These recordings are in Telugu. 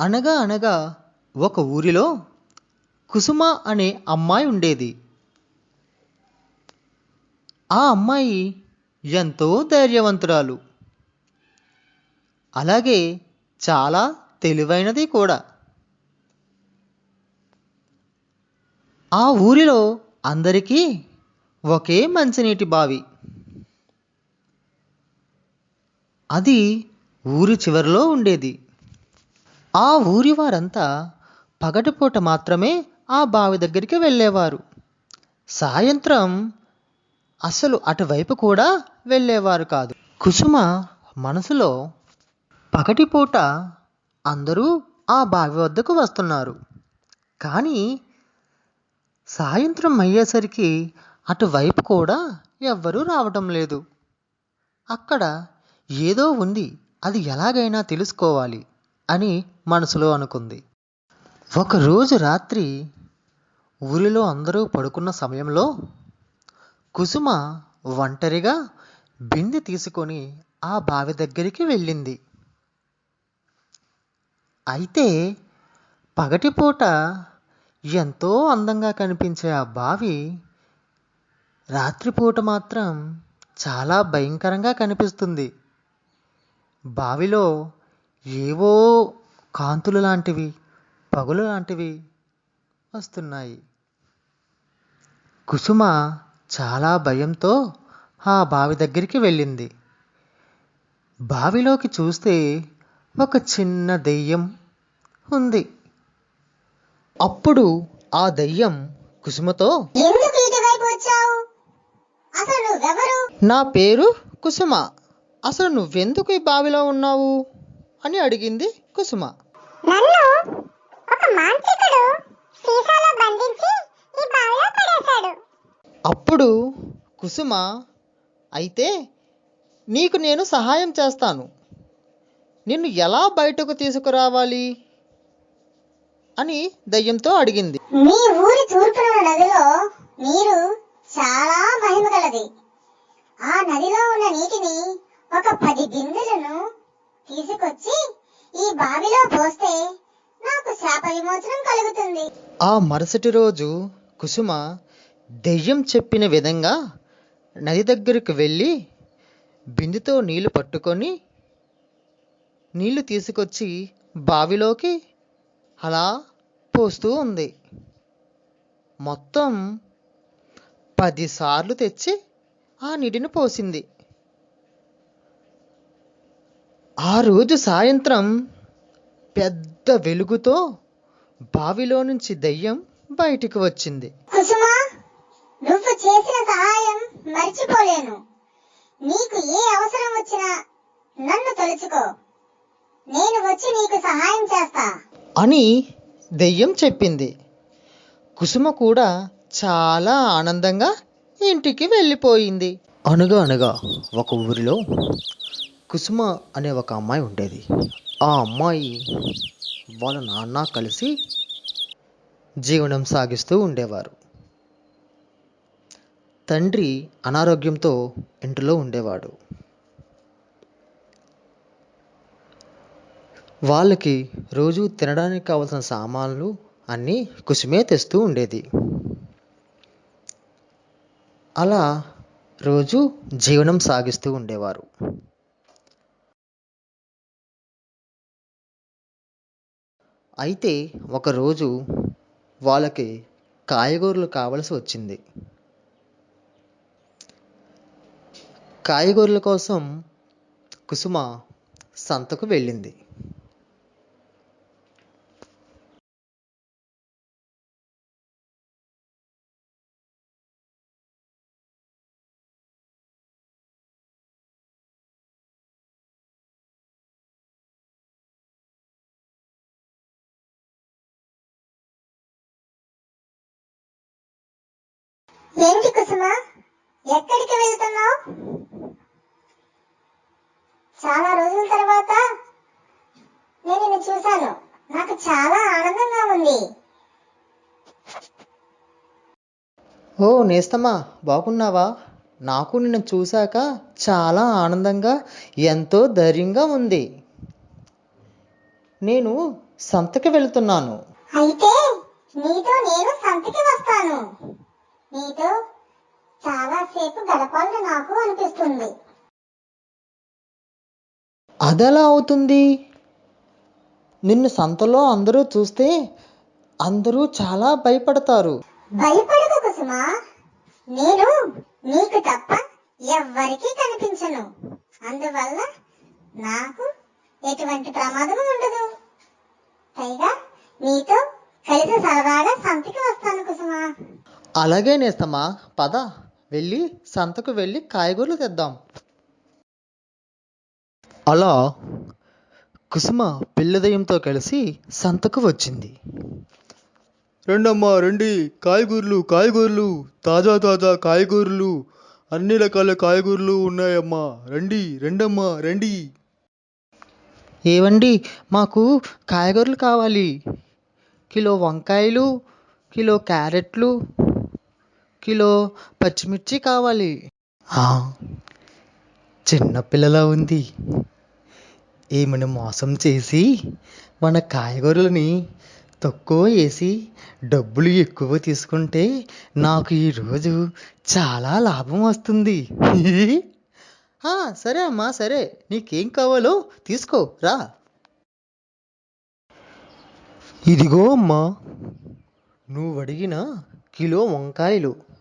అనగా అనగా ఒక ఊరిలో కుసుమ అనే అమ్మాయి ఉండేది. ఆ అమ్మాయి ఎంతో ధైర్యవంతురాలు. అలాగే చాలా తెలివైనది కూడా. ఆ ఊరిలో అందరికీ ఒకే మంచినీటి బావి. అది ఊరి చివరిలో ఉండేది. ఆ ఊరి వారంతా పగటిపూట మాత్రమే ఆ బావి దగ్గరికి వెళ్ళేవారు. సాయంత్రం అసలు అటువైపు కూడా వెళ్ళేవారు కాదు. కుసుమ మనసులో పగటిపూట అందరూ ఆ బావి వద్దకు వస్తున్నారు. కానీ సాయంత్రం అయ్యేసరికి అటువైపు కూడా ఎవ్వరూ రావటం లేదు. అక్కడ ఏదో ఉంది అది ఎలాగైనా తెలుసుకోవాలి. అని మనసులో అనుకుంది. ఒకరోజు రాత్రి ఊరిలో అందరూ పడుకున్న సమయంలో కుసుమ ఒంటరిగా బిందె తీసుకొని ఆ బావి దగ్గరికి వెళ్ళింది. అయితే పగటిపూట ఎంతో అందంగా కనిపించే ఆ బావి రాత్రిపూట మాత్రం చాలా భయంకరంగా కనిపిస్తుంది. బావిలో ఏవో కాంతులు లాంటివి పగులు లాంటివి వస్తున్నాయి. కుసుమ చాలా భయంతో ఆ బావి దగ్గరికి వెళ్ళింది. బావిలోకి చూస్తే ఒక చిన్న దెయ్యం ఉంది. అప్పుడు ఆ దెయ్యం కుసుమతో నా పేరు కుసుమ. అసలు నువ్వెందుకు ఈ బావిలో ఉన్నావు? అని అడిగింది కుసుమ. నన్ను ఒక మాంత్రికుడు సీసాలో బంధించి ఈ బావిలో పడేశాడు. అప్పుడు కుసుమ అయితే నీకు నేను సహాయం చేస్తాను. నిన్ను ఎలా బయటకు తీసుకురావాలి? అని దయ్యంతో అడిగింది. మీ ఊరి తూర్పున ఉన్న నదిలో నీరు చాలా మహిమ గలది. ఆ నదిలో ఉన్న నీటిని ఒక పది బిందెలను తీసుకొచ్చి ఈ బావిలో పోస్తే నాకు శాప విమోచనం కలుగుతుంది. ఆ మరుసటి రోజు కుసుమ దెయ్యం చెప్పిన విధంగా నది దగ్గరకు వెళ్ళి బిందెతో నీళ్ళు పట్టుకొని నీళ్ళు తీసుకొచ్చి బావిలోకి అలా పోస్తూ ఉంది. మొత్తం పదిసార్లు తెచ్చి ఆ నీటిని పోసింది. ఆ రోజు సాయంత్రం పెద్ద వెలుగుతో బావిలో నుంచి దయ్యం బయటికి వచ్చింది. కుసుమ నువ్వు చేసిన సహాయం మర్చిపోలేను. నీకు ఏ అవసరం వచ్చినా నన్ను తలుచుకో. నేను వచ్చి నీకు సహాయం చేస్తా. అని దెయ్యం చెప్పింది. కుసుమ కూడా చాలా ఆనందంగా ఇంటికి వెళ్ళిపోయింది. అనగా అనగా ఒక ఊరిలో కుసుమ అనే ఒక అమ్మాయి ఉండేది. ఆ అమ్మాయి వాళ్ళ నాన్న కలిసి జీవనం సాగిస్తూ ఉండేవారు. తండ్రి అనారోగ్యంతో ఇంటిలో ఉండేవాడు. వాళ్ళకి రోజు తినడానికి కావాల్సిన సామాన్లు అన్నీ కుసుమే తెస్తూ ఉండేది. అలా రోజు జీవనం సాగిస్తూ ఉండేవారు. అయితే ఒకరోజు వాళ్ళకి కాయగూరలు కావలసి వచ్చింది. కాయగూరల కోసం కుసుమ సంతకు వెళ్ళింది. ఏంటి కుసుమ? ఎక్కడికి వెళ్తున్నావు? చాలా రోజుల తర్వాత నేను నిన్ను చూశాను. నాకు చాలా ఆనందంగా ఉంది. ఓ నేస్తమ్మా బాగున్నావా? నాకు నిన్ను చూశాక చాలా ఆనందంగా ఎంతో ధైర్యంగా ఉంది. నేను సంతకి వెళ్తున్నాను. అయితే నీతో నేను సంతకి వస్తాను. నీతో చాలాసేపు గడపాలని నాకు అనిపిస్తుంది. అదెలా అవుతుంది? నిన్ను సంతలో అందరూ చూస్తే అందరూ చాలా భయపడతారు. భయపడకు కుసుమా. నేను నీకు తప్ప ఎవ్వరికీ కనిపించను. అందువల్ల నాకు ఎటువంటి ప్రమాదం ఉండదు. పైగా నీతో కలిసి సరదాగా సంతకి అలాగే నేస్తమా పద. వెళ్ళి సంతకు వెళ్ళి కాయగూరలు తెద్దాం. అలా కుసుమ పిల్లదయంతో కలిసి సంతకు వచ్చింది. రండమ్మా రండి. కాయగూరలు కాయగూరలు. తాజా తాజా కాయగూరలు. అన్ని రకాల కాయగూరలు ఉన్నాయమ్మా. రండి రెండమ్మా రండి. ఏవండి మాకు కాయగూరలు కావాలి. కిలో వంకాయలు కిలో క్యారెట్లు కిలో పచ్చిమిర్చి కావాలి. చిన్నపిల్లలా ఉంది. ఈమెను మోసం చేసి మన కాయగూరలని తక్కువ వేసి డబ్బులు ఎక్కువ తీసుకుంటే నాకు ఈరోజు చాలా లాభం వస్తుంది. సరే అమ్మా సరే. నీకేం కావాలో తీసుకో రా. ఇదిగో అమ్మా నువ్వు అడిగిన కిలో వంకాయలు.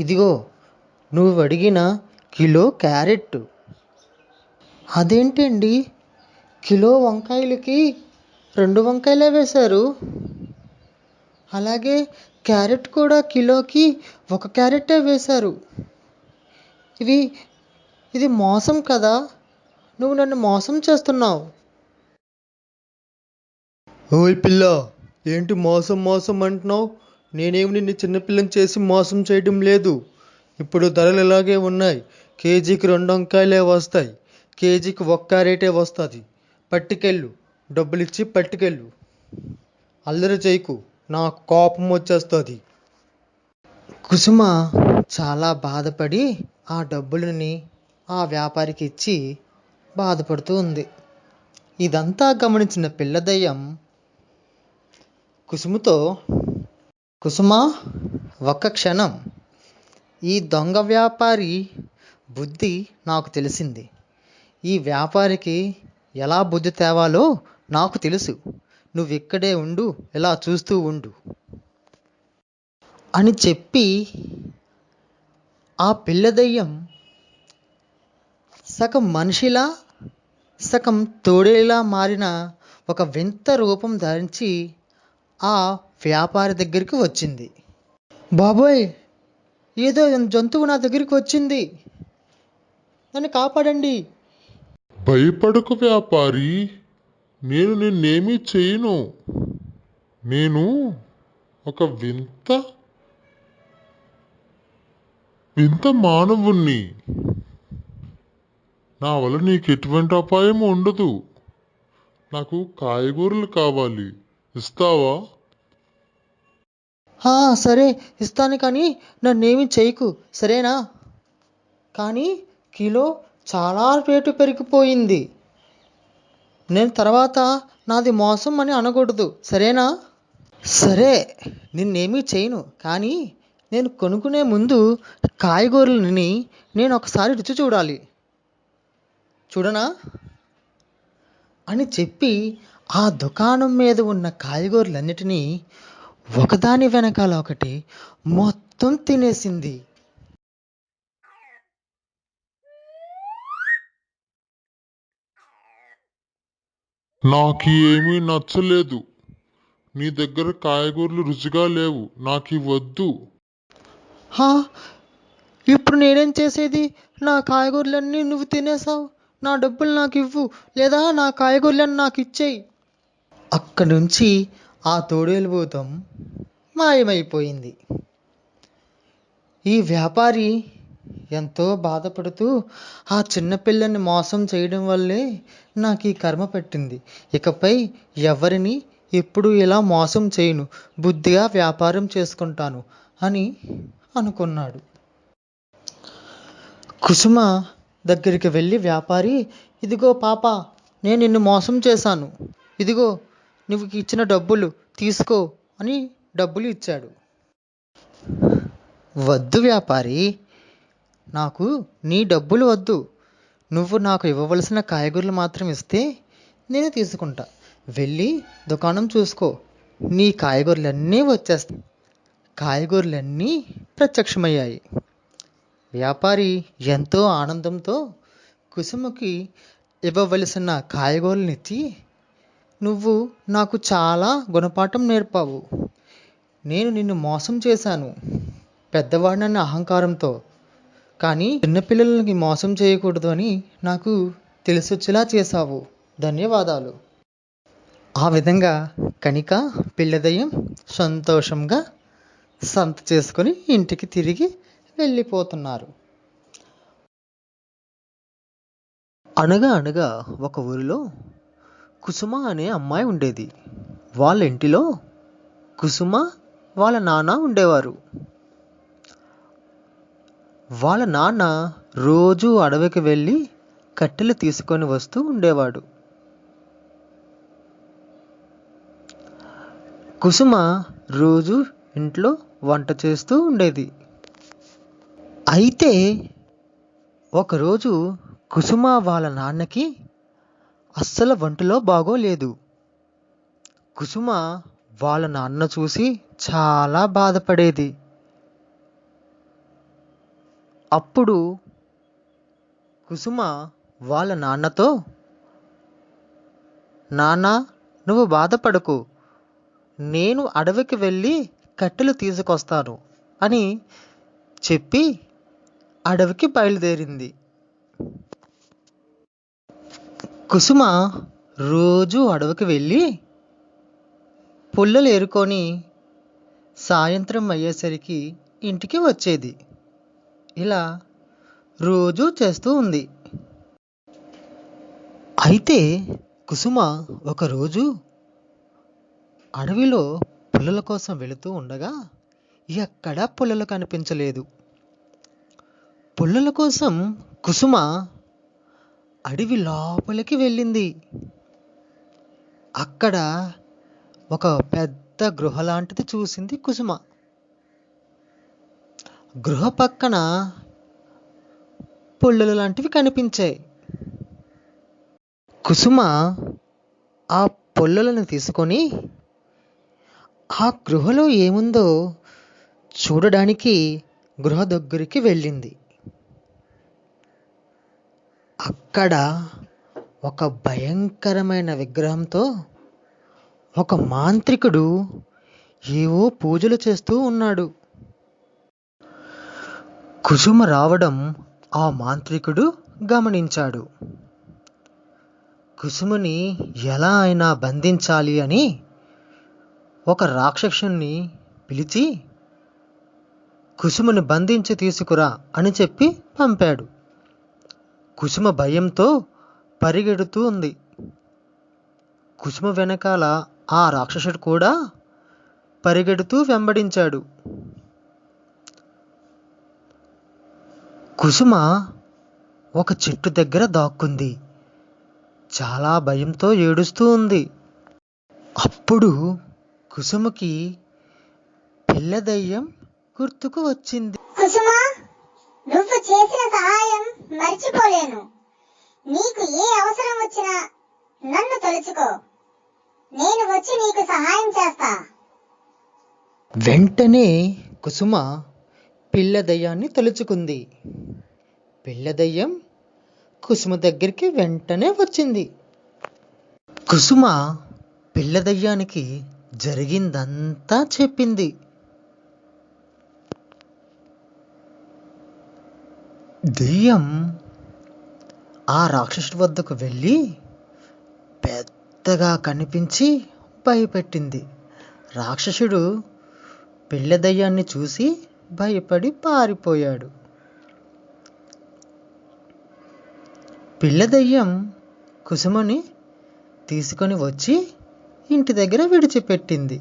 ఇదిగో నువ్వు అడిగిన కిలో క్యారెట్. అదేంటండి? కిలో వంకాయలకి రెండు వంకాయలే వేశారు. అలాగే క్యారెట్ కూడా కిలోకి ఒక క్యారెటే వేశారు. ఇవి ఇది మోసం కదా? నువ్వు నన్ను మోసం చేస్తున్నావు. ఓయ్ పిల్ల ఏంటి మోసం మోసం అంటున్నావు? నేనేమి నిన్ను చిన్నపిల్లని చేసి మోసం చేయడం లేదు. ఇప్పుడు ధరలు ఇలాగే ఉన్నాయి. కేజీకి రెండు వంకాయలే వస్తాయి. కేజీకి ఒక్క రేటే వస్తుంది. పట్టుకెళ్ళు. డబ్బులు ఇచ్చి పట్టుకెళ్ళు. అల్లరి చేయకు. నాకు కోపం వచ్చేస్తుంది. కుసుమ చాలా బాధపడి ఆ డబ్బులని ఆ వ్యాపారికి ఇచ్చి బాధపడుతూ ఉంది. ఇదంతా గమనించిన పిల్ల దయ్యం కుసుమతో కుసుమ ఒక్క క్షణం. ఈ దొంగ వ్యాపారి బుద్ధి నాకు తెలిసింది. ఈ వ్యాపారికి ఎలా బుద్ధి తేవాలో నాకు తెలుసు. నువ్వు ఇక్కడే ఉండు ఇలా చూస్తూ ఉండు. అని చెప్పి ఆ పిల్లదయ్యం సగం మనిషిలా సగం తోడేలా మారిన ఒక వింత రూపం ధరించి ఆ వ్యాపారి దగ్గరికి వచ్చింది. బాబోయ్ ఏదో జంతువు నా దగ్గరికి వచ్చింది. నన్ను కాపాడండి. భయపడకు వ్యాపారి నేను నిన్నేమీ చేయను. నేను ఒక వింత వింత మానవుణ్ణి. నా వల్ల నీకు ఎటువంటి అపాయం ఉండదు. నాకు కాయగూరలు కావాలి. ఇస్తావా? సరే ఇస్తాను కానీ నన్నేమి చేయకు సరేనా? కానీ కిలో చాలా రేటు పెరిగిపోయింది. నేను తర్వాత నాది మోసం అని అనకూడదు సరేనా? సరే నిన్నేమీ చేయను కానీ నేను కొనుక్కునే ముందు కాయగూరలని నేను ఒకసారి రుచి చూడాలి. చూడనా? అని చెప్పి ఆ దుకాణం మీద ఉన్న కాయగూరలన్నిటినీ ఒకదాని వెనకాల ఒకటి మొత్తం తినేసింది. నాకు ఏమీ నచ్చలేదు. నీ దగ్గర కాయగూరలు రుచిగా లేవు. నాకు వద్దు హా? ఇప్పుడు నేనేం చేసేది? నా కాయగూరలన్నీ నువ్వు తినేసావు. నా డబ్బులు నాకు ఇవ్వు లేదా నా కాయగూరలన్నీ నాకు ఇచ్చేయి అక్కడి నుంచి ఆ తోడేలు భూతం మాయమైపోయింది. ఈ వ్యాపారి ఎంతో బాధపడుతూ ఆ చిన్నపిల్లని మోసం చేయడం వల్లే నాకు ఈ కర్మ పట్టింది. ఇకపై ఎవరిని ఎప్పుడు ఇలా మోసం చేయను. బుద్ధిగా వ్యాపారం చేసుకుంటాను అని అనుకున్నాడు. కుసుమ దగ్గరికి వెళ్ళి వ్యాపారి ఇదిగో పాప నేను నిన్ను మోసం చేశాను. ఇదిగో నువ్వు ఇచ్చిన డబ్బులు తీసుకో అని డబ్బులు ఇచ్చాడు. వద్దు వ్యాపారి నాకు నీ డబ్బులు వద్దు. నువ్వు నాకు ఇవ్వవలసిన కాయగూరలు మాత్రం ఇస్తే నేను తీసుకుంటా. వెళ్ళి దుకాణం చూసుకో. నీ కాయగూరలన్నీ వచ్చేస్తాయి. కాయగూరలన్నీ ప్రత్యక్షమయ్యాయి. వ్యాపారి ఎంతో ఆనందంతో కుసుమకి ఇవ్వవలసిన కాయగూరలనిచ్చి నువ్వు నాకు చాలా గుణపాఠం నేర్పావు. నేను నిన్ను మోసం చేశాను పెద్దవాడినన్న అహంకారంతో. కానీ చిన్నపిల్లలకి మోసం చేయకూడదు అని నాకు తెలిసొచ్చేలా చేశావు. ధన్యవాదాలు. ఆ విధంగా కనిక పిల్లదయం సంతోషంగా సంత చేసుకొని ఇంటికి తిరిగి వెళ్ళిపోతున్నారు. అనగా అనగా ఒక ఊరిలో కుసుమ అనే అమ్మాయి ఉండేది. వాళ్ళ ఇంటిలో కుసుమ వాళ్ళ నాన్న ఉండేవారు. వాళ్ళ నాన్న రోజు అడవికి వెళ్ళి కట్టెలు తీసుకొని వస్తూ ఉండేవాడు. కుసుమ రోజు ఇంట్లో వంట చేస్తూ ఉండేది. అయితే ఒకరోజు కుసుమ వాళ్ళ నాన్నకి అస్సలు వంటలో బాగోలేదు. కుసుమ వాళ్ళ నాన్న చూసి చాలా బాధపడేది. అప్పుడు కుసుమ వాళ్ళ నాన్నతో నాన్న నువ్వు బాధపడకు. నేను అడవికి వెళ్ళి కట్టెలు తీసుకొస్తాను అని చెప్పి అడవికి బయలుదేరింది. కుసుమ రోజు అడవికి వెళ్ళి పుల్లలు ఏరుకొని సాయంత్రం అయ్యేసరికి ఇంటికి వచ్చేది. ఇలా రోజు చేస్తూ ఉంది. అయితే కుసుమ ఒకరోజు అడవిలో పుల్లల కోసం వెళుతూ ఉండగా ఎక్కడా పుల్లలు కనిపించలేదు. పుల్లల కోసం కుసుమ అడవి లోపలికి వెళ్ళింది. అక్కడ ఒక పెద్ద గృహ లాంటిది చూసింది కుసుమ. గృహ పక్కన పుల్లలు లాంటివి కనిపించాయి. కుసుమ ఆ పుల్లలను తీసుకొని ఆ గృహలో ఏముందో చూడడానికి గృహ దగ్గరికి వెళ్ళింది. అక్కడ ఒక భయంకరమైన విగ్రహంతో ఒక మాంత్రికుడు ఏవో పూజలు చేస్తూ ఉన్నాడు. కుసుమ రావడం ఆ మాంత్రికుడు గమనించాడు. కుసుమని ఎలా అయినా బంధించాలి అని ఒక రాక్షసుని పిలిచి కుసుమని బంధించి తీసుకురా అని చెప్పి పంపాడు. కుసుమ భయంతో పరిగెడుతూ ఉంది. కుసుమ వెనకాల ఆ రాక్షసుడు కూడా పరిగెడుతూ వెంబడించాడు. కుసుమ ఒక చెట్టు దగ్గర దాక్కుంది. చాలా భయంతో ఏడుస్తూ ఉంది. అప్పుడు కుసుమకి పిల్లదయ్యం గుర్తుకు వచ్చింది కుసుమ నువ్వు చేసిన సహాయం మర్చిపోలేను నీకు ఏ అవసరం వచ్చినా నన్ను తలుచుకో. నేను వచ్చి నీకు సహాయం చేస్తా. వెంటనే కుసుమ పిల్ల దయ్యాన్ని తలుచుకుంది. పిల్ల దయ్యం కుసుమ దగ్గరికి వెంటనే వచ్చింది. కుసుమ పిల్ల దయ్యానికి జరిగిందంతా చెప్పింది. దెయ్యం ఆ రాక్షసుడి వద్దకు వెళ్ళి పెద్దగా కనిపించి భయపెట్టింది. రాక్షసుడు పిల్ల చూసి భయపడి పారిపోయాడు. పిల్లదయ్యం కుసుమని తీసుకొని వచ్చి ఇంటి దగ్గర విడిచిపెట్టింది.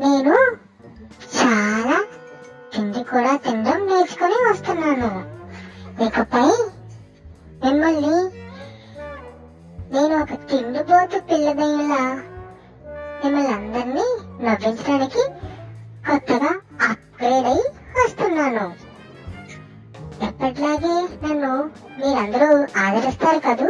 నేను చాలా తిండి కూడా తినడం నేర్చుకొని వస్తున్నాను. ఇకపై మిమ్మల్ని నేను ఒక తిండిపోతు పిల్లదయ్యలా మిమ్మల్ని అందరినీ నవ్వించడానికి కొత్తగా అప్గ్రేడ్ అయి వస్తున్నాను. ఎప్పటిలాగే నన్ను మీరందరూ ఆదరిస్తారు కదూ?